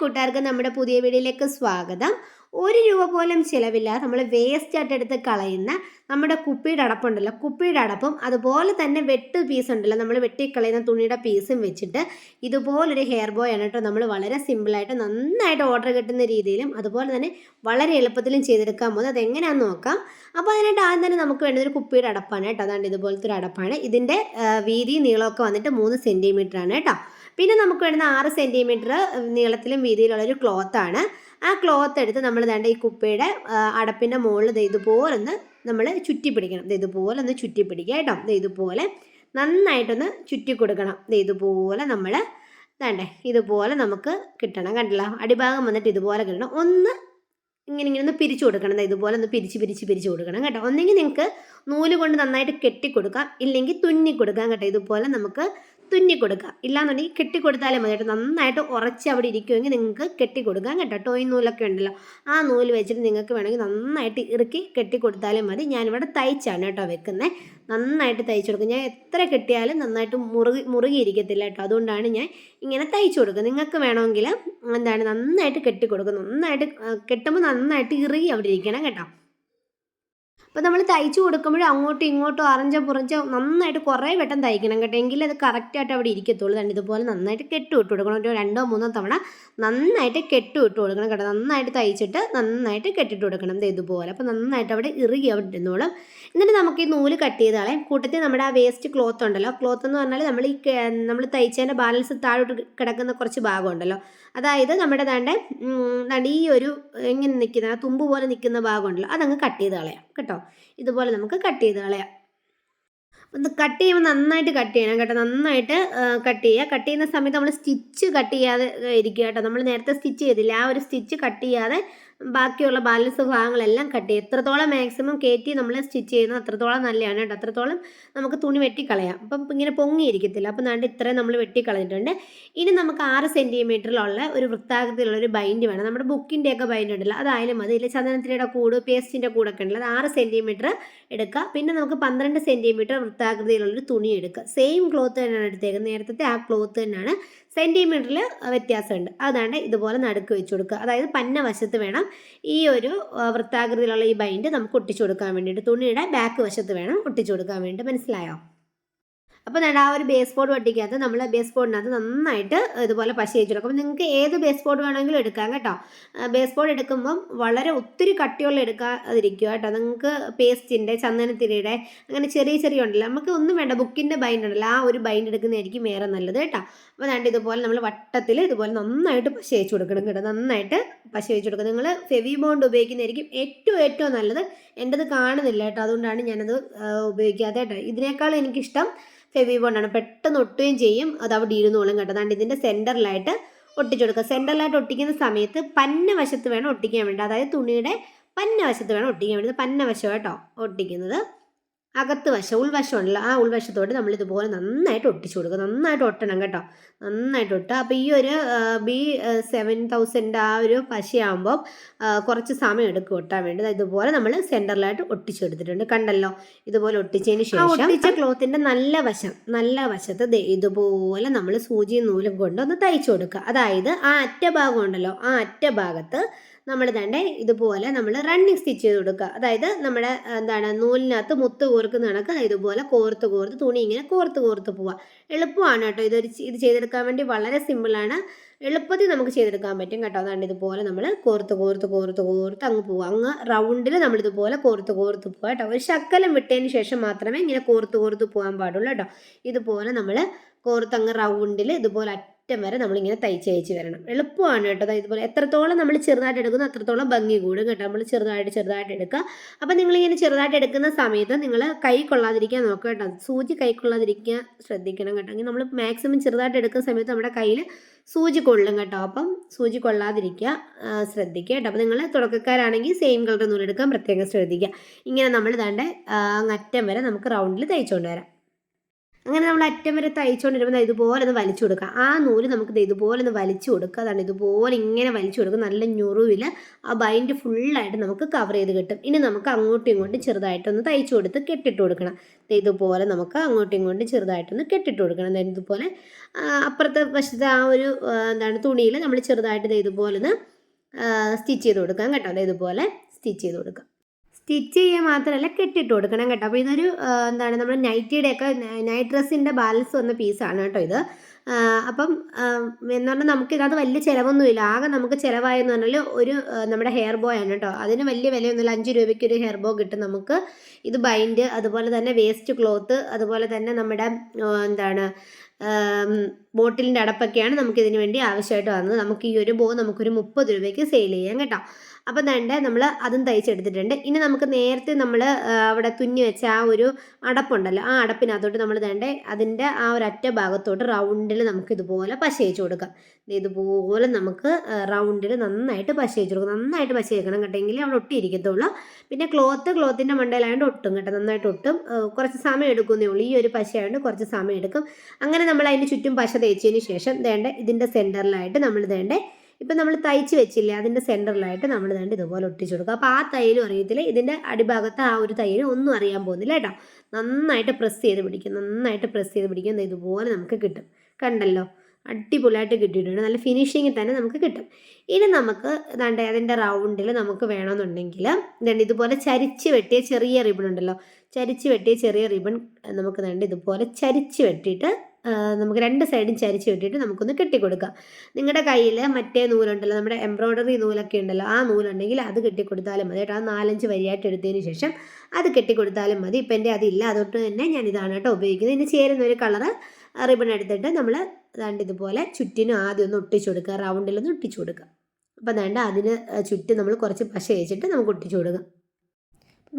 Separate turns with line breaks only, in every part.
കൂട്ടുകാർക്കും നമ്മുടെ പുതിയ വീഡിയോയിലേക്ക് സ്വാഗതം. ഒരു രൂപ പോലും ചിലവില്ല നമ്മൾ വേസ്റ്റ് ആയിട്ട് എടുത്ത് കളയുന്ന നമ്മുടെ കുപ്പിയുടെ അടപ്പുണ്ടല്ലോ. കുപ്പിയുടെ അടപ്പും അതുപോലെ തന്നെ വെട്ട് പീസ് ഉണ്ടല്ലോ. നമ്മൾ വെട്ടിക്കളയുന്ന തുണിയുടെ പീസും വെച്ചിട്ട് ഇതുപോലൊരു ഹെയർ ബോയ് ആണ് കേട്ടോ. നമ്മൾ വളരെ സിമ്പിളായിട്ട് നന്നായിട്ട് ഓർഡർ കിട്ടുന്ന രീതിയിലും അതുപോലെ തന്നെ വളരെ എളുപ്പത്തിലും ചെയ്തെടുക്കാൻ പോകുന്നത്. അതെങ്ങനെയാണെന്ന് നോക്കാം. അപ്പോൾ അതിനായിട്ട് ആദ്യം തന്നെ നമുക്ക് വേണ്ടത് ഒരു കുപ്പിയുടെ അടപ്പാണ് കേട്ടോ. അതാണ്ട് ഇതുപോലത്തെ ഒരു അടപ്പാണ്. ഇതിന്റെ വീതി നീളമൊക്കെ വന്നിട്ട് മൂന്ന് സെന്റിമീറ്റർ ആണ് കേട്ടോ. പിന്നെ നമുക്ക് വേണ്ടുന്ന ആറ് സെന്റിമീറ്റർ നീളത്തിലും വീതിയിലുള്ള ഒരു ക്ലോത്താണ് ആ ക്ലോത്ത് എടുത്ത് നമ്മൾ വേണ്ട ഈ കുപ്പയുടെ അടപ്പിന്റെ മുകളിൽ ഇതുപോലെ ഒന്ന് നമ്മൾ ചുറ്റി പിടിക്കണം ഇതുപോലെ ഒന്ന് ചുറ്റി പിടിക്കുക കേട്ടോ ഇതുപോലെ നന്നായിട്ടൊന്ന് ചുറ്റി കൊടുക്കണം ഇതുപോലെ നമ്മൾ വേണ്ടേ ഇതുപോലെ നമുക്ക് കിട്ടണം. കണ്ടില്ല? അടിഭാഗം വന്നിട്ട് ഇതുപോലെ കിട്ടണം. ഒന്ന് ഇങ്ങനെ ഇങ്ങനെ ഒന്ന് പിരിച്ചു കൊടുക്കണം. ഇതുപോലെ ഒന്ന് പിരിച്ച് പിരിച്ച് പിരിച്ച് കൊടുക്കണം കേട്ടോ. ഒന്നെങ്കിൽ നിങ്ങൾക്ക് നൂൽ കൊണ്ട് നന്നായിട്ട് കെട്ടി കൊടുക്കാം ഇല്ലെങ്കിൽ തുന്നി കൊടുക്കാം കേട്ടോ. ഇതുപോലെ നമുക്ക് തുന്നി കൊടുക്കുക ഇല്ലാന്നുണ്ടെങ്കിൽ കെട്ടി കൊടുത്താലേ മതി കേട്ടോ. നന്നായിട്ട് ഉറച്ച് അവിടെ ഇരിക്കുമെങ്കിൽ നിങ്ങൾക്ക് കെട്ടി കൊടുക്കാം കേട്ടോ. ടോയ് നൂലൊക്കെ ഉണ്ടല്ലോ. ആ നൂൽ വെച്ചിട്ട് നിങ്ങൾക്ക് വേണമെങ്കിൽ നന്നായിട്ട് ഇറുക്കി കെട്ടി കൊടുത്താലും മതി. ഞാനിവിടെ തയ്ച്ചാണ് കേട്ടോ വെക്കുന്നത്. നന്നായിട്ട് തയ്ച്ചു കൊടുക്കും. ഞാൻ എത്ര കെട്ടിയാലും നന്നായിട്ട് മുറുകി മുറുകിയിരിക്കത്തില്ല കേട്ടോ. അതുകൊണ്ടാണ് ഞാൻ ഇങ്ങനെ തയ്ച്ചു കൊടുക്കുക നിങ്ങൾക്ക് വേണമെങ്കിൽ എന്താണ് നന്നായിട്ട് കെട്ടി കൊടുക്കുക നന്നായിട്ട് കെട്ടുമ്പോൾ നന്നായിട്ട് ഇറുകി അവിടെ ഇരിക്കണം കേട്ടോ. അപ്പോൾ നമ്മൾ തയ്ച്ചു കൊടുക്കുമ്പോൾ അങ്ങോട്ടും ഇങ്ങോട്ടും അറിഞ്ഞ പുറഞ്ഞ നന്നായിട്ട് കുറേ വട്ടം തയ്ക്കണം കേട്ടോ. എങ്കിൽ അത് കറക്റ്റായിട്ട് അവിടെ ഇരിക്കത്തുള്ളൂ. തന്നെ ഇതുപോലെ നന്നായിട്ട് കെട്ടു കൊടുക്കണം. ഒരു രണ്ടോ മൂന്നോ തവണ നന്നായിട്ട് കെട്ടു കൊടുക്കണം കേട്ടോ. നന്നായിട്ട് തയ്ച്ചിട്ട് നന്നായിട്ട് കെട്ടിട്ട് കൊടുക്കണം. ഇതുപോലെ. അപ്പോൾ നന്നായിട്ട് അവിടെ ഇറുകി അവിടെ ഇരുന്നോളും. എന്നിട്ട് നമുക്ക് ഈ നൂൽ കട്ട് ചെയ്ത് കളയാം. കൂട്ടത്തിൽ നമ്മുടെ ആ വേസ്റ്റ് ക്ലോത്ത് ഉണ്ടല്ലോ. ക്ലോത്ത് എന്ന് പറഞ്ഞാൽ നമ്മൾ ഈ നമ്മൾ തയ്ച്ചതിന്റെ ബാലൻസ് താഴോട്ട് കിടക്കുന്ന കുറച്ച് ഭാഗം ഉണ്ടല്ലോ. അതായത് നമ്മുടെ ദാണ്ട് ദാണ്ട് ഈ ഒരു ഇങ്ങനെ നിൽക്കുന്ന തുമ്പ് പോലെ നിൽക്കുന്ന ഭാഗമുണ്ടല്ലോ അതങ്ങ് കട്ട് ചെയ്ത് കളയാം കേട്ടോ? ഇതുപോലെ നമുക്ക് കട്ട് ചെയ്ത് കളയാം. ഒന്ന് കട്ട് ചെയ്യുമ്പോൾ നന്നായിട്ട് കട്ട് ചെയ്യണം കേട്ടോ നന്നായിട്ട് കട്ട് ചെയ്യുക. കട്ട് ചെയ്യുന്ന സമയത്ത് നമ്മൾ സ്റ്റിച്ച് കട്ട് ചെയ്യാതെ ഇരിക്കുക കേട്ടോ. നമ്മൾ നേരത്തെ സ്റ്റിച്ച് ചെയ്തില്ല ആ ഒരു സ്റ്റിച്ച് കട്ട് ചെയ്യാതെ ബാക്കിയുള്ള ബാലൻസ് ഭാഗങ്ങളെല്ലാം കട്ട് ചെയ്യും. എത്രത്തോളം മാക്സിമം കയറ്റി നമ്മൾ സ്റ്റിച്ച് ചെയ്യുന്നത് അത്രത്തോളം നല്ലതാണ് കേട്ടോ. അത്രത്തോളം നമുക്ക് തുണി വെട്ടിക്കളയാം. അപ്പം ഇങ്ങനെ പൊങ്ങിയിരിക്കത്തില്ല. അപ്പം നാണ്ട് ഇത്രയും നമ്മൾ വെട്ടിക്കളഞ്ഞിട്ടുണ്ട്. ഇനി നമുക്ക് ആറ് സെന്റിമീറ്ററിലുള്ള ഒരു വൃത്താകൃതിയിലുള്ള ഒരു ബൈൻഡ് വേണം. നമ്മുടെ ബുക്കിന്റെ ഒക്കെ ബൈൻഡ് ഉണ്ടല്ലോ. അതായാലും മതി. ഇല്ല ചന്ദനത്തിന്റെ കൂട് പേസ്റ്റിന്റെ കൂടൊക്കെ ഉണ്ടല്ലോ. അത് ആറ് സെന്റിമീറ്റർ എടുക്കുക. പിന്നെ നമുക്ക് പന്ത്രണ്ട് സെന്റിമീറ്റർ വൃത്താകൃതിയിലുള്ളൊരു തുണി എടുക്കുക. സെയിം ക്ലോത്ത് തന്നെയാണ് എടുത്തേക്കുന്നത്. നേരത്തെ ആ ക്ലോത്ത് തന്നെയാണ് സെന്റിമീറ്ററിൽ വ്യത്യാസമുണ്ട്. അതാണ് ഇതുപോലെ നടുക്ക് വെച്ച് കൊടുക്കുക. അതായത് പന്ന വശത്ത് വേണം ഈ ഒരു വൃത്താകൃതിയിലുള്ള ഈ ബൈൻഡ് നമുക്ക് ഒട്ടിച്ചു കൊടുക്കാൻ വേണ്ടിയിട്ട്. തുണിയുടെ ബാക്ക് വശത്ത് വേണം ഒട്ടിച്ചു കൊടുക്കാൻ വേണ്ടി മനസ്സിലായോ? അപ്പോൾ ഞാൻ ആ ഒരു ബേസ് ബോർഡ് വട്ടിക്കകത്ത് നമ്മൾ ബേസ് ബോർഡിനകത്ത് നന്നായിട്ട് ഇതുപോലെ പശ വെച്ചു കൊടുക്കും നിങ്ങൾക്ക് ഏത് ബേസ് ബോർഡ് വേണമെങ്കിലും എടുക്കാം കേട്ടോ. ബേസ് ബോർഡ് എടുക്കുമ്പം വളരെ ഒത്തിരി കട്ടിയുള്ള എടുക്കാതിരിക്കുക കേട്ടോ. നിങ്ങൾക്ക് പേസ്റ്റിന്റെ ചന്ദനത്തിരിയുടെ അങ്ങനെ ചെറിയ ചെറിയ ഉണ്ടല്ലോ. നമുക്ക് ഒന്നും വേണ്ട ബുക്കിന്റെ ബൈൻഡ് ഉണ്ടല്ലോ. ആ ഒരു ബൈൻഡ് എടുക്കുന്നതായിരിക്കും വേറെ നല്ലത് കേട്ടോ. അപ്പോൾ രണ്ട് ഇതുപോലെ നമ്മൾ വട്ടത്തിൽ ഇതുപോലെ നന്നായിട്ട് പശ വെച്ച് കൊടുക്കണം കേട്ടോ. നന്നായിട്ട് പശ വെച്ച് കൊടുക്കുക നിങ്ങൾ ഫെവി ബോണ്ട് ഉപയോഗിക്കുന്നതായിരിക്കും ഏറ്റവും ഏറ്റവും നല്ലത്. എന്റെത് കാണുന്നില്ല കേട്ടോ. അതുകൊണ്ടാണ് ഞാനത് ഉപയോഗിക്കാതെ കേട്ടോ. ഇതിനേക്കാൾ എനിക്കിഷ്ടം ഫെവി ബോണ്ടാണ്. പെട്ടെന്ന് ഒട്ടുകയും ചെയ്യും. അത് അവിടെ ഇരുന്നോളും കേട്ടോ. അതാണ്ട് ഇതിന്റെ സെന്ററിലായിട്ട് ഒട്ടിച്ചു കൊടുക്കുക. സെന്ററിലായിട്ട് ഒട്ടിക്കുന്ന സമയത്ത് പന്ന വശത്ത് വേണം ഒട്ടിക്കാൻ വേണ്ടി. അതായത് തുണിയുടെ പന്ന വശത്ത് വേണം ഒട്ടിക്കാൻ വേണ്ടി. പന്ന വശം കേട്ടോ ഒട്ടിക്കുന്നത്. അകത്ത് വശം ഉൾവശമുണ്ടല്ലോ ആ ഉൾവശത്തോട്ട് നമ്മൾ ഇതുപോലെ നന്നായിട്ട് ഒട്ടിച്ചു കൊടുക്കുക. നന്നായിട്ട് ഒട്ടണം കേട്ടോ. നന്നായിട്ട് ഒട്ടുക. അപ്പോൾ ഈ ഒരു ബി സെവൻ തൗസൻഡ് ആ ഒരു പശയാകുമ്പോൾ കുറച്ച് സമയം എടുക്കും ഒട്ടാൻ വേണ്ടി. ഇതുപോലെ നമ്മൾ സെന്ററിലായിട്ട് ഒട്ടിച്ചെടുത്തിട്ടുണ്ട്. കണ്ടല്ലോ? ഇതുപോലെ ഒട്ടിച്ചതിന് ശേഷം ഒട്ടിച്ച ക്ലോത്തിന്റെ നല്ല വശം നല്ല വശത്ത് ഇതുപോലെ നമ്മൾ സൂചിയും നൂലും കൊണ്ട് ഒന്ന് തയ്ച്ചു കൊടുക്കുക. അതായത് ആ അറ്റ ഭാഗം ഉണ്ടല്ലോ? ആ അറ്റ ഭാഗത്ത് നമ്മൾ തന്നെ ഇതുപോലെ നമ്മൾ റണ്ണിങ് സ്റ്റിച്ച് ചെയ്ത് കൊടുക്കുക. അതായത് നമ്മുടെ എന്താണ് നൂലിനകത്ത് മുത്ത് കോർക്കുന്ന കണക്ക് ഇതുപോലെ കോർത്ത് കോർത്ത് തുണി ഇങ്ങനെ കോർത്ത് കോർത്ത് പോവുക. എളുപ്പമാണ് കേട്ടോ ഇതൊരു ഇത് ചെയ്തെടുക്കാൻ വേണ്ടി വളരെ സിമ്പിളാണ് എളുപ്പത്തിൽ നമുക്ക് ചെയ്തെടുക്കാൻ പറ്റും കേട്ടോ. അതാണ് ഇതുപോലെ നമ്മൾ കോർത്ത് കോർത്ത് കോർത്ത് കോർത്ത് അങ്ങ് പോവുക. അങ്ങ് റൗണ്ടിൽ നമ്മൾ ഇതുപോലെ കോർത്ത് കോർത്ത് പോവുക കേട്ടോ. ഒരു ശക്കലം വിട്ടതിന് ശേഷം മാത്രമേ ഇങ്ങനെ കോർത്ത് കോർത്ത് പോകാൻ പാടുള്ളൂ കേട്ടോ. ഇതുപോലെ നമ്മൾ കോർത്ത് അങ്ങ് റൗണ്ടിൽ ഇതുപോലെ അറ്റം വരെ നമ്മളിങ്ങനെ തയ്ച്ച് അയച്ച് വരണം. എളുപ്പമാണ് കേട്ടോ. ഇതുപോലെ എത്രത്തോളം നമ്മൾ ചെറുതായിട്ട് എടുക്കുന്നു അത്രത്തോളം ഭംഗി കൂടും കേട്ടോ. നമ്മൾ ചെറുതായിട്ട് ചെറുതായിട്ട് എടുക്കുക. അപ്പോൾ നിങ്ങളിങ്ങനെ ചെറുതായിട്ട് എടുക്കുന്ന സമയത്ത് നിങ്ങൾ കൈ കൊള്ളാതിരിക്കാൻ നോക്കുക കേട്ടോ. സൂചി കൈ കൊള്ളാതിരിക്കാൻ ശ്രദ്ധിക്കണം കേട്ടോ. നമ്മൾ മാക്സിമം ചെറുതായിട്ട് എടുക്കുന്ന സമയത്ത് നമ്മുടെ കയ്യിൽ സൂചി കൊള്ളും കേട്ടോ. അപ്പം സൂചി കൊള്ളാതിരിക്കുക ശ്രദ്ധിക്കുക കേട്ടോ. അപ്പോൾ നിങ്ങൾ തുടക്കക്കാരാണെങ്കിൽ സെയിം കളർ നൂലെടുക്കാൻ പ്രത്യേകം ശ്രദ്ധിക്കുക. ഇങ്ങനെ നമ്മൾ ഇതാണ്ട് അങ്ങറ്റം വരെ നമുക്ക് റൗണ്ടിൽ തയ്ച്ചുകൊണ്ട് വരാം. അങ്ങനെ നമ്മൾ അറ്റം വരെ തയ്ച്ചുകൊണ്ടിരുമ്പോൾ ഇതുപോലെ ഒന്ന് വലിച്ചു കൊടുക്കുക. ആ നൂൽ നമുക്ക് ഇതുപോലെ ഒന്ന് വലിച്ചു കൊടുക്കുക. അതാണ് ഇതുപോലെ ഇങ്ങനെ വലിച്ചു കൊടുക്കുക. നല്ല ഞുറുവിൽ ആ ബൈൻഡ് ഫുള്ളായിട്ട് നമുക്ക് കവർ ചെയ്ത് കിട്ടും. ഇനി നമുക്ക് അങ്ങോട്ടും ഇങ്ങോട്ടും ചെറുതായിട്ടൊന്ന് തയ്ച്ചു കൊടുത്ത് കെട്ടിട്ട് കൊടുക്കണം. ഇതുപോലെ നമുക്ക് അങ്ങോട്ടും ഇങ്ങോട്ടും ചെറുതായിട്ടൊന്ന് കെട്ടിട്ട് കൊടുക്കണം. ഇതുപോലെ അപ്പുറത്തെ വശത്തെ ആ ഒരു എന്താണ് തുണിയിൽ നമ്മൾ ചെറുതായിട്ട് ഇതുപോലെ ഒന്ന് സ്റ്റിച്ച് ചെയ്ത് കൊടുക്കാം കേട്ടോ. ഇതുപോലെ സ്റ്റിച്ച് ചെയ്ത് കൊടുക്കാം. സ്റ്റിച്ച് ചെയ്യുക മാത്രമല്ല കെട്ടിട്ട് കൊടുക്കണം കേട്ടോ. അപ്പോൾ ഇതൊരു എന്താണ് നമ്മുടെ നൈറ്റിയുടെ ഒക്കെ നൈറ്റ് ഡ്രസ്സിന്റെ ബാലൻസ് വന്ന പീസാണ് കേട്ടോ ഇത്. അപ്പം എന്ന് പറഞ്ഞാൽ നമുക്ക് ഇതിനകത്ത് വലിയ ചിലവൊന്നുമില്ല. ആകെ നമുക്ക് ചിലവായെന്ന് പറഞ്ഞാൽ ഒരു നമ്മുടെ ഹെയർ ബോ ആണ് കേട്ടോ. അതിന് വലിയ വിലയൊന്നുമില്ല. അഞ്ച് രൂപയ്ക്ക് ഒരു ഹെയർ ബോ കിട്ടും നമുക്ക്. ഇത് ബൈൻഡ് അതുപോലെ തന്നെ വേസ്റ്റ് ക്ലോത്ത് അതുപോലെ തന്നെ നമ്മുടെ എന്താണ് ബോട്ടിലിന്റെ അടപ്പൊക്കെയാണ് നമുക്കിതിന് വേണ്ടി ആവശ്യമായിട്ട് വന്നത്. നമുക്ക് ഈ ഒരു ബോ നമുക്കൊരു മുപ്പത് രൂപയ്ക്ക് സെയിൽ ചെയ്യാം കേട്ടോ. അപ്പം തന്നെ നമ്മൾ അതും തയ്ച്ചെടുത്തിട്ടുണ്ട്. ഇനി നമുക്ക് നേരത്തെ നമ്മൾ അവിടെ തുന്നി വെച്ച ആ ഒരു അടപ്പുണ്ടല്ലോ ആ അടപ്പിനകത്തോട്ട് നമ്മൾ തേണ്ട അതിന്റെ ആ ഒരു അറ്റ ഭാഗത്തോട്ട് റൗണ്ടിൽ നമുക്ക് ഇതുപോലെ പശ വെച്ച് കൊടുക്കാം ഇതുപോലെ നമുക്ക് റൗണ്ടിൽ നന്നായിട്ട് പശ വെച്ച് കൊടുക്കാം. നന്നായിട്ട് പശ വെക്കണം കേട്ടെങ്കിൽ അവിടെ ഒട്ടിയിരിക്കത്തുള്ളൂ. പിന്നെ ക്ലോത്ത് ക്ലോത്തിന്റെ മണ്ടയിലായതുകൊണ്ട് ഒട്ടും കേട്ടോ. നന്നായിട്ട് ഒട്ടും കുറച്ച് സമയം എടുക്കുന്നേ ഉള്ളൂ. ഈ ഒരു പശയായതുകൊണ്ട് കുറച്ച് സമയം എടുക്കും. അങ്ങനെ നമ്മൾ അതിന് ചുറ്റും പശ തേച്ചതിന് ശേഷം വേണ്ട ഇതിന്റെ സെന്ററിലായിട്ട് നമ്മൾ വേണ്ടേ ഇപ്പം നമ്മൾ തയ്ച്ച് വെച്ചില്ലേ അതിന്റെ സെന്ററിലായിട്ട് നമ്മൾ വേണ്ട ഇതുപോലെ ഒട്ടിച്ചു കൊടുക്കുക അപ്പോൾ ആ തയ്യലും അറിയത്തില്ല. ഇതിന്റെ അടിഭാഗത്ത് ആ ഒരു തൈര് ഒന്നും അറിയാൻ പോകുന്നില്ല കേട്ടോ. നന്നായിട്ട് പ്രസ് ചെയ്ത് പിടിക്കും. നന്നായിട്ട് പ്രസ് ചെയ്ത് പിടിക്കും. ഇതുപോലെ നമുക്ക് കിട്ടും. കണ്ടല്ലോ? അടിപൊളിയായിട്ട് കിട്ടിയിട്ടുണ്ട്. നല്ല ഫിനിഷിങ്ങിൽ തന്നെ നമുക്ക് കിട്ടും. ഇനി നമുക്ക് ദാണ്ട് അതിന്റെ റൗണ്ടിൽ നമുക്ക് വേണമെന്നുണ്ടെങ്കിൽ ദാണ്ട് ഇതുപോലെ ചരിച്ച് വെട്ടിയ ചെറിയ റിബൺ ഉണ്ടല്ലോ. ചരിച്ച് വെട്ടിയ ചെറിയ റിബൺ നമുക്ക് ദാണ്ട് ഇതുപോലെ ചരിച്ച് വെട്ടിയിട്ട് നമുക്ക് രണ്ട് സൈഡും ചരിച്ച് വെട്ടിയിട്ട് നമുക്കൊന്ന് കെട്ടിക്കൊടുക്കാം. നിങ്ങളുടെ കയ്യിൽ മറ്റേ നൂലുണ്ടല്ലോ നമ്മുടെ എംബ്രോയ്ഡറി നൂലൊക്കെ ഉണ്ടല്ലോ ആ നൂലുണ്ടെങ്കിൽ അത് കെട്ടിക്കൊടുത്താലും മതി കേട്ടോ. ആ നാലഞ്ച് വരിയായിട്ട് എടുത്തതിന് ശേഷം അത് കെട്ടിക്കൊടുത്താലും മതി. ഇപ്പം എന്റെ അതില്ല അതുകൊണ്ട് തന്നെ ഞാൻ ഇതാണ് കേട്ടോ ഉപയോഗിക്കുന്നത്. ഇനി ചേരുന്ന ഒരു കളറ് റിബൺ എടുത്തിട്ട് നമ്മൾ രണ്ട് ഇതുപോലെ ചുറ്റിനും ആദ്യം ഒന്ന് ഒട്ടിച്ചു കൊടുക്കുക. റൗണ്ടിലൊന്ന് ഒട്ടിച്ചു കൊടുക്കുക. അപ്പം ദാണ്ട് അതിന് ചുറ്റും നമ്മൾ കുറച്ച് പശ വെച്ചിട്ട് നമുക്ക് ഒട്ടിച്ചു കൊടുക്കാം.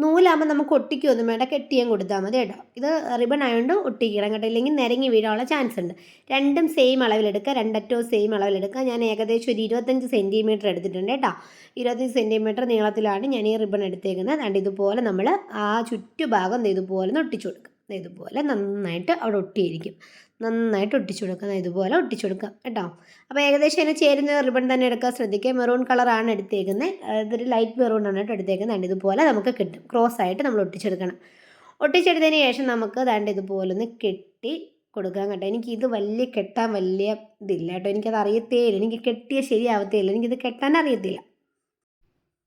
നൂലാകുമ്പോൾ നമുക്ക് ഒട്ടിക്കൊന്നും വേണ്ട. കെട്ടിയും കൊടുത്താൽ മതി കേട്ടോ. ഇത് റിബൺ ആയതുകൊണ്ട് ഒട്ടിക്കണം കേട്ടോ. ഇല്ലെങ്കിൽ നിരങ്ങി വീഴാനുള്ള ചാൻസ് ഉണ്ട്. രണ്ടും സെയിം അളവിലെടുക്കുക രണ്ടറ്റവും സെയിം അളവിലെടുക്കുക ഞാൻ ഏകദേശം ഒരു ഇരുപത്തഞ്ച് സെന്റിമീറ്റർ എടുത്തിട്ടുണ്ട് കേട്ടോ. ഇരുപത്തഞ്ച് സെന്റിമീറ്റർ നീളത്തിലാണ് ഞാൻ ഈ റിബൺ എടുത്തേക്കുന്നത്. അതുകൊണ്ട് ഇതുപോലെ നമ്മൾ ആ ചുറ്റുഭാഗം ഇതുപോലെ ഒന്ന് ഒട്ടിച്ചു കൊടുക്കുക. ഇതുപോലെ നന്നായിട്ട് അവിടെ ഒട്ടിയിരിക്കും. നന്നായിട്ട് ഒട്ടിച്ചു കൊടുക്കുക. ഇതുപോലെ ഒട്ടിച്ചു കൊടുക്കുക കേട്ടോ. അപ്പോൾ ഏകദേശം അതിന് ചേരുന്ന റിബൺ തന്നെ എടുക്കാൻ ശ്രദ്ധിക്കുക മെറൂൺ കളറാണ് എടുത്തേക്കുന്നത്. ഇതൊരു ലൈറ്റ് മെറൂൺ ആണ് എടുത്തേക്കുന്നത്. ദാണ്ട് ഇതുപോലെ നമുക്ക് കിട്ടും. ക്രോസ് ആയിട്ട് നമ്മൾ ഒട്ടിച്ചെടുക്കണം. ഒട്ടിച്ചെടുത്തതിന് ശേഷം നമുക്ക് ദാണ്ട് ഇതുപോലെ ഒന്ന് കെട്ടി കൊടുക്കാൻ കേട്ടോ. എനിക്ക് ഇത് വലിയ കെട്ടാൻ വലിയ ഇതില്ല കേട്ടോ. എനിക്കത് അറിയത്തേ ഇല്ല എനിക്ക് കെട്ടിയ ശരിയാവത്തേ ഇല്ല എനിക്കിത് കെട്ടാൻ അറിയത്തില്ല.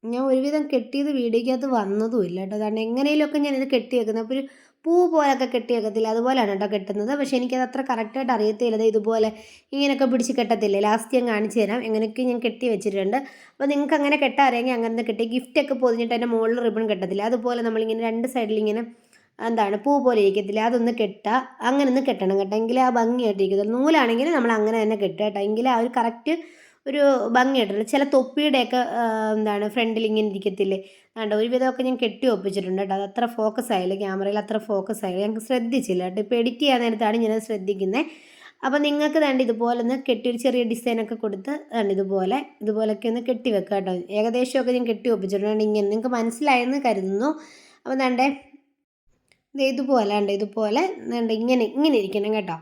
ഞാൻ ഒരുവിധം കെട്ടിയത് വീഡിയോക്കകത്ത് വന്നതും ഇല്ല കേട്ടോ. അതാണ് എങ്ങനെയൊക്കെ ഞാനിത് കെട്ടി വെക്കുന്നത് അപ്പോൾ ഒരു പൂ പോലൊക്കെ കെട്ടി വെക്കത്തില്ല. അതുപോലെയാണ് കേട്ടോ കെട്ടുന്നത്. പക്ഷേ എനിക്കത് അത്ര കറക്റ്റായിട്ട് അറിയത്തില്ല. ഇതുപോലെ ഇങ്ങനെയൊക്കെ പിടിച്ച് കെട്ടത്തില്ലേ? ലാസ്റ്റ് ഞാൻ കാണിച്ചു തരാം. എങ്ങനെയൊക്കെ ഞാൻ കെട്ടി വെച്ചിട്ടുണ്ട്. അപ്പോൾ നിങ്ങൾക്ക് അങ്ങനെ കെട്ടാൻ അറിയാമെങ്കിൽ അങ്ങനെ കെട്ടി ഗിഫ്റ്റൊക്കെ പൊതിഞ്ഞിട്ട് അതിന്റെ മുകളിൽ റിബൺ കെട്ടത്തില്ല? അതുപോലെ നമ്മളിങ്ങനെ രണ്ട് സൈഡിൽ ഇങ്ങനെ എന്താണ് പൂ പോലെ ഇരിക്കത്തില്ല? അതൊന്ന് കെട്ടുക അങ്ങനെ ഒന്ന് കെട്ടണം കേട്ടോ. എങ്കിലേ ആ ഭംഗിയായിട്ട് ഇരിക്കത്തുള്ളൂ നൂലാണെങ്കിൽ നമ്മൾ അങ്ങനെ തന്നെ കെട്ടുക കേട്ടോ. എങ്കിലേ ആ ഒരു കറക്റ്റ് ഒരു ഭംഗിയായിട്ടുള്ളൂ ചില തൊപ്പിയുടെയൊക്കെ എന്താണ് ഫ്രണ്ടിൽ ഇങ്ങനെ ഇരിക്കത്തില്ലേ? അതുകൊണ്ട് ഒരുവിധമൊക്കെ ഞാൻ കെട്ടി ഒപ്പിച്ചിട്ടുണ്ട് കേട്ടോ. അത് അത്ര ഫോക്കസ് ആയില്ല ക്യാമറയിൽ അത്ര ഫോക്കസ് ആയില്ല. ഞങ്ങൾക്ക് ശ്രദ്ധിച്ചില്ല കേട്ടോ. ഇപ്പോൾ എഡിറ്റ് ചെയ്യാൻ നേരത്താണ് ഞാനത് ശ്രദ്ധിക്കുന്നത് അപ്പോൾ നിങ്ങൾക്ക് വേണ്ട ഇതുപോലെ ഒന്ന് കെട്ടി ഒരു ചെറിയ ഡിസൈനൊക്കെ കൊടുത്ത് വേണ്ട ഇതുപോലെ ഇതുപോലൊക്കെ ഒന്ന് കെട്ടി വെക്കുക കേട്ടോ. ഏകദേശമൊക്കെ ഞാൻ കെട്ടി ഒപ്പിച്ചിട്ടുണ്ട്. ഇങ്ങനെ നിങ്ങൾക്ക് മനസ്സിലായെന്ന് കരുതുന്നു. അപ്പോൾ വേണ്ടേ ദേ ഇതുപോലെ ഉണ്ട് ഇതുപോലെ വേണ്ട ഇങ്ങനെ ഇങ്ങനെ ഇരിക്കണം കേട്ടോ.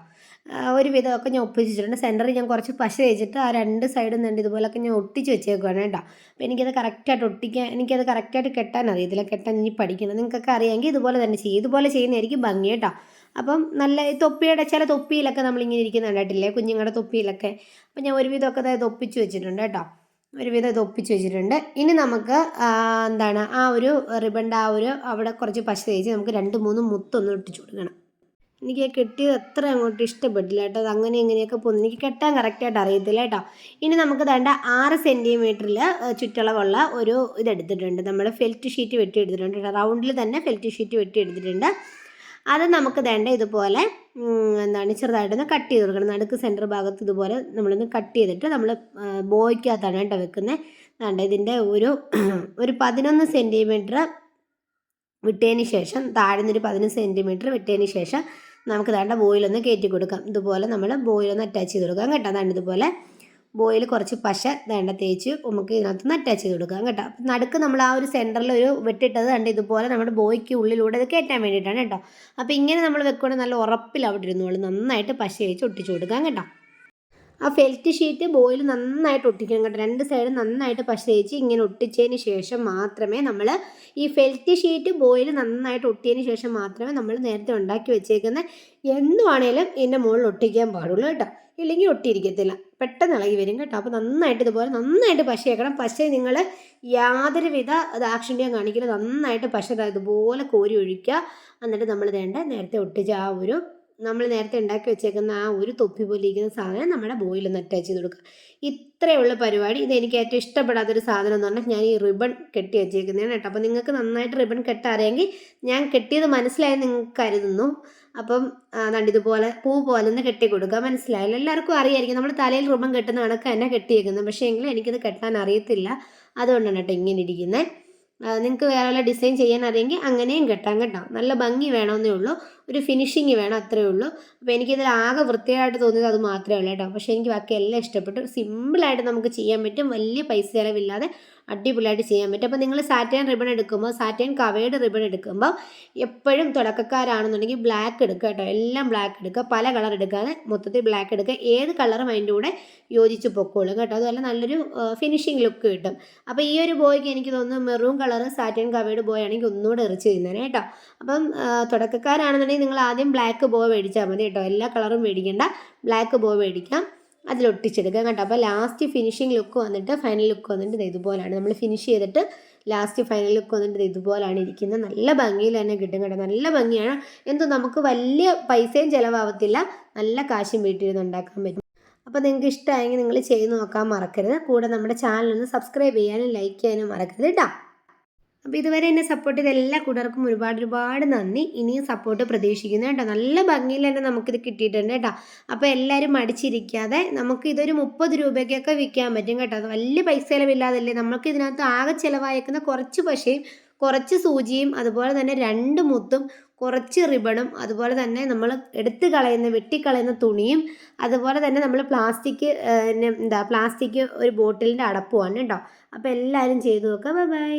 ഒരു വിധമൊക്കെ ഞാൻ ഒപ്പിച്ചിട്ടുണ്ട്. സെന്ററിൽ ഞാൻ കുറച്ച് പശ തേച്ചിട്ട് ആ രണ്ട് സൈഡും രണ്ട് ഇതുപോലൊക്കെ ഞാൻ ഒട്ടിച്ച് വെച്ചേക്കുവാണ് കേട്ടോ. അപ്പോൾ എനിക്കത് കറക്റ്റായിട്ട് ഒട്ടിക്കാൻ എനിക്കത് കറക്റ്റായിട്ട് കെട്ടാൻ അറിയത്തില്ല. കെട്ടാൻ ഇനി പഠിക്കണം. നിങ്ങൾക്കൊക്കെ അറിയാമെങ്കിൽ ഇതുപോലെ തന്നെ ചെയ്യും. ഇതുപോലെ ചെയ്യുന്നതായിരിക്കും ഭംഗി കേട്ടോ. അപ്പം നല്ല ഈ തൊപ്പിയുടെ ചില തൊപ്പിയിലൊക്കെ നമ്മളിങ്ങനെ ഇരിക്കുന്ന കണ്ടിട്ടില്ലേ? കുഞ്ഞുങ്ങളുടെ തൊപ്പിയിലൊക്കെ. അപ്പം ഞാൻ ഒരു ഒരുവിധമൊക്കെ അതായത് ഒപ്പിച്ച് വെച്ചിട്ടുണ്ട് കേട്ടോ. ഒരുവിധം ഇത് ഒപ്പിച്ച് വെച്ചിട്ടുണ്ട്. ഇനി നമുക്ക് എന്താണ് ആ ഒരു റിബണിന്റെ ആ ഒരു അവിടെ കുറച്ച് പശ തേച്ച് നമുക്ക് രണ്ട് മൂന്ന് മുത്തൊന്ന് ഒട്ടിച്ചു കൊടുക്കണം. എനിക്ക് കെട്ടിയത് അത്ര അങ്ങോട്ട് ഇഷ്ടപ്പെട്ടില്ല കേട്ടോ. അത് അങ്ങനെ ഇങ്ങനെയൊക്കെ പോകുന്നു. എനിക്ക് കെട്ടാൻ കറക്റ്റായിട്ട് അറിയത്തില്ല കേട്ടോ. ഇനി നമുക്ക് വേണ്ട ആറ് സെന്റിമീറ്ററിൽ ചുറ്റളവുള്ള ഒരു ഇതെടുത്തിട്ടുണ്ട്. നമ്മൾ ഫെൽറ്റ് ഷീറ്റ് വെട്ടി എടുത്തിട്ടുണ്ട് കേട്ടോ. റൗണ്ടിൽ തന്നെ ഫെൽറ്റ് ഷീറ്റ് വെട്ടി എടുത്തിട്ടുണ്ട് അത് നമുക്ക് വേണ്ട ഇതുപോലെ എന്താണ് ചെറുതായിട്ടൊന്ന് കട്ട് ചെയ്ത് കൊടുക്കണം. നടുക്ക് സെന്റർ ഭാഗത്ത് ഇതുപോലെ നമ്മളൊന്ന് കട്ട് ചെയ്തിട്ട് നമ്മൾ ബോയ്ക്കകത്താണ് കേട്ടോ വെക്കുന്നത് വേണ്ട ഇതിന്റെ ഒരു ഒരു പതിനൊന്ന് സെന്റിമീറ്റർ വിട്ടതിന് ശേഷം താഴ്ന്നൊരു പതിനൊന്ന് സെന്റിമീറ്റർ വിട്ടതിന് ശേഷം നമുക്ക് വേണ്ട ബോയിലൊന്ന് കയറ്റി കൊടുക്കാം. ഇതുപോലെ നമ്മൾ ബോയിലൊന്ന് അറ്റാച്ച് ചെയ്ത് കൊടുക്കാം കേട്ടോ. അതാണ് ഇതുപോലെ ബോയിൽ കുറച്ച് പശ വേണ്ട തേച്ച് നമുക്ക് ഇതിനകത്ത് നിന്ന് അറ്റാച്ച് ചെയ്ത് കൊടുക്കാം കേട്ടോ. അപ്പം നടുക്ക് നമ്മൾ ആ ഒരു സെന്ററിൽ ഒരു വെട്ടിട്ടത് കണ്ട് ഇതുപോലെ നമ്മുടെ ബോയ്ക്ക് ഉള്ളിലൂടെ ഇത് കയറ്റാൻ വേണ്ടിയിട്ടാണ് കേട്ടോ. അപ്പോൾ ഇങ്ങനെ നമ്മൾ വെക്കുകയാണെങ്കിൽ നല്ല ഉറപ്പിൽ അവിടെ ഇരുന്നോളൂ. നന്നായിട്ട് പശ തേച്ച് ഒട്ടിച്ച് കൊടുക്കാം കേട്ടോ. ആ ഫെൽറ്റ് ഷീറ്റ് ബോയിൽ നന്നായിട്ട് ഒട്ടിക്കണം കേട്ടോ. രണ്ട് സൈഡും നന്നായിട്ട് പശ ഇങ്ങനെ ഒട്ടിച്ചതിന് ശേഷം മാത്രമേ നമ്മൾ ഈ ഫെൽറ്റ് ഷീറ്റ് ബോയിൽ നന്നായിട്ട് ഒട്ടിയതിന് ശേഷം മാത്രമേ നമ്മൾ നേരത്തെ ഉണ്ടാക്കി വെച്ചേക്കുന്ന എന്തുവാണേലും ഇതിന്റെ മുകളിൽ ഒട്ടിക്കാൻ പാടുള്ളൂ കേട്ടോ. ഇല്ലെങ്കിൽ ഒട്ടിയിരിക്കത്തില്ല. പെട്ടെന്ന് ഇളകി വരും കേട്ടോ. അപ്പോൾ നന്നായിട്ട് ഇതുപോലെ നന്നായിട്ട് പശയേക്കണം പശ നിങ്ങൾ യാതൊരുവിധ ദാക്ഷിണ്യം കാണിക്കില്ല. നന്നായിട്ട് പശ ഇതുപോലെ കോരി ഒഴിക്കുക. എന്നിട്ട് നമ്മൾ വേണ്ട നേരത്തെ ഒട്ടിച്ച ആ ഒരു നമ്മൾ നേരത്തെ ഉണ്ടാക്കി വെച്ചേക്കുന്ന ആ ഒരു തൊപ്പി പോലെ ഇരിക്കുന്ന സാധനം നമ്മുടെ ബോയിലൊന്ന് അറ്റാച്ച് ചെയ്ത് കൊടുക്കുക. ഇത്രയുള്ള പരിപാടി. ഇത് എനിക്ക് ഏറ്റവും ഇഷ്ടപ്പെടാത്തൊരു സാധനം എന്ന് പറഞ്ഞാൽ ഞാൻ ഈ റിബൺ കെട്ടി വെച്ചേക്കുന്നതാണ് കേട്ടോ. അപ്പോൾ നിങ്ങൾക്ക് നന്നായിട്ട് റിബൺ കെട്ടാറിയെങ്കിൽ ഞാൻ കെട്ടിയത് മനസ്സിലായി നിങ്ങൾക്ക് കരുതുന്നു. അപ്പം ദണ്ട് ഇതുപോലെ പൂ പോലെ ഒന്ന് കെട്ടി കൊടുക്കുക. മനസ്സിലായല്ലോ. എല്ലാവർക്കും അറിയായിരിക്കും. നമ്മൾ തലയിൽ റിബൺ കെട്ടുന്ന കണക്ക് തന്നെ കെട്ടിയേക്കുന്നത്. പക്ഷേ എങ്കിലും എനിക്കത് കെട്ടാൻ അറിയത്തില്ല. അതുകൊണ്ടാണ് കേട്ടോ ഇങ്ങനെ ഇരിക്കുന്നത് നിങ്ങൾക്ക് വേറെ വല്ല ഡിസൈൻ ചെയ്യാൻ അറിയെങ്കിൽ അങ്ങനെയും കെട്ടാം കേട്ടോ. നല്ല ഭംഗി വേണമെന്നേ ഉള്ളൂ. ഒരു ഫിനിഷിങ് വേണം അത്രേ ഉള്ളൂ. അപ്പോൾ എനിക്കിതിൽ ആകെ വൃത്തിയായിട്ട് തോന്നിയത് അത് മാത്രമേ ഉള്ളൂ കേട്ടോ. പക്ഷേ എനിക്ക് ബാക്കി എല്ലാം ഇഷ്ടപ്പെട്ടു സിമ്പിളായിട്ട് നമുക്ക് ചെയ്യാൻ പറ്റും. വലിയ പൈസ ചിലവില്ലാതെ അടിപൊളിയായിട്ട് ചെയ്യാൻ പറ്റും. അപ്പോൾ നിങ്ങൾ സാറ്റൈൻ റിബൺ എടുക്കുമ്പോൾ സാറ്റൈൻ കവേഡ് റിബൺ എടുക്കുമ്പോൾ എപ്പോഴും തുടക്കക്കാരാണെന്നുണ്ടെങ്കിൽ ബ്ലാക്ക് എടുക്കുക കേട്ടോ. എല്ലാം ബ്ലാക്ക് എടുക്കുക. പല കളർ എടുക്കാതെ മൊത്തത്തിൽ ബ്ലാക്ക് എടുക്കുക. ഏത് കളറും അതിന്റെ കൂടെ യോജിച്ച് പൊക്കോളും കേട്ടോ. അതുപോലെ നല്ലൊരു ഫിനിഷിങ് ലുക്ക് കിട്ടും. അപ്പോൾ ഈ ഒരു ബോയ്ക്ക് എനിക്ക് തോന്നുന്നു maroon colour satin covered boy ആണെങ്കിൽ ഒന്നുകൂടെ എറിച്ച് തിന്നാനേ കേട്ടോ. അപ്പം തുടക്കക്കാരാണെന്നുണ്ടെങ്കിൽ നിങ്ങൾ ആദ്യം ബ്ലാക്ക് ബോ മേടിച്ചാൽ മതി കേട്ടോ. എല്ലാ കളറും മേടിക്കേണ്ട. ബ്ലാക്ക് ബോ മേടിക്കാം. അതിലൊട്ടിച്ചെടുക്കാം കേട്ടോ. അപ്പോൾ ലാസ്റ്റ് ഫിനിഷിംഗ് ലുക്ക് വന്നിട്ട് ഫൈനൽ ലുക്ക് വന്നിട്ട് ഇതുപോലെയാണ് നമ്മൾ ഫിനിഷ് ചെയ്തിട്ട് ലാസ്റ്റ് ഫൈനൽ ലുക്ക് വന്നിട്ട് ഇതുപോലെയാണ് ഇരിക്കുന്നത്. നല്ല ഭംഗിയിൽ തന്നെ കിട്ടും കേട്ടോ. നല്ല ഭംഗിയാണ്. എന്തോ നമുക്ക് വലിയ പൈസയും ചിലവാകത്തില്ല നല്ല കാശും വീട്ടിൽ ഉണ്ടാക്കാൻ പറ്റും. അപ്പോൾ നിങ്ങൾക്ക് ഇഷ്ടമായെങ്കിൽ നിങ്ങൾ ചെയ്ത് നോക്കാൻ മറക്കരുത്. കൂടെ നമ്മുടെ ചാനൽ ഒന്ന് സബ്സ്ക്രൈബ് ചെയ്യാനും ലൈക്ക് ചെയ്യാനും മറക്കരുത് കേട്ടോ. അപ്പോൾ ഇതുവരെ എന്നെ സപ്പോർട്ട് ചെയ്ത എല്ലാ കൂട്ടുകാർക്കും ഒരുപാട് ഒരുപാട് നന്ദി. ഇനിയും സപ്പോർട്ട് പ്രതീക്ഷിക്കുന്നു കേട്ടോ. നല്ല ഭംഗിയിൽ തന്നെ നമുക്കിത് കിട്ടിയിട്ടുണ്ട് കേട്ടോ. അപ്പോൾ എല്ലാവരും മടിച്ചിരിക്കാതെ നമുക്ക് ഇതൊരു മുപ്പത് രൂപയ്ക്കൊക്കെ വിൽക്കാൻ പറ്റും കേട്ടോ. വലിയ പൈസ ചിലവില്ലാതല്ലേ? നമുക്ക് ഇതിനകത്ത് ആകെ ചിലവായേക്കുന്ന കുറച്ച് പശയും കുറച്ച് സൂചിയും അതുപോലെ തന്നെ രണ്ട് മുത്തും കുറച്ച് റിബണും അതുപോലെ തന്നെ നമ്മൾ എടുത്ത് കളയുന്ന വെട്ടിക്കളയുന്ന തുണിയും അതുപോലെ തന്നെ നമ്മൾ പ്ലാസ്റ്റിക് എന്താ പ്ലാസ്റ്റിക് ഒരു ബോട്ടിലിന്റെ അടപ്പുമാണ് കേട്ടോ. അപ്പോൾ എല്ലാവരും ചെയ്തു നോക്കാം ബൈ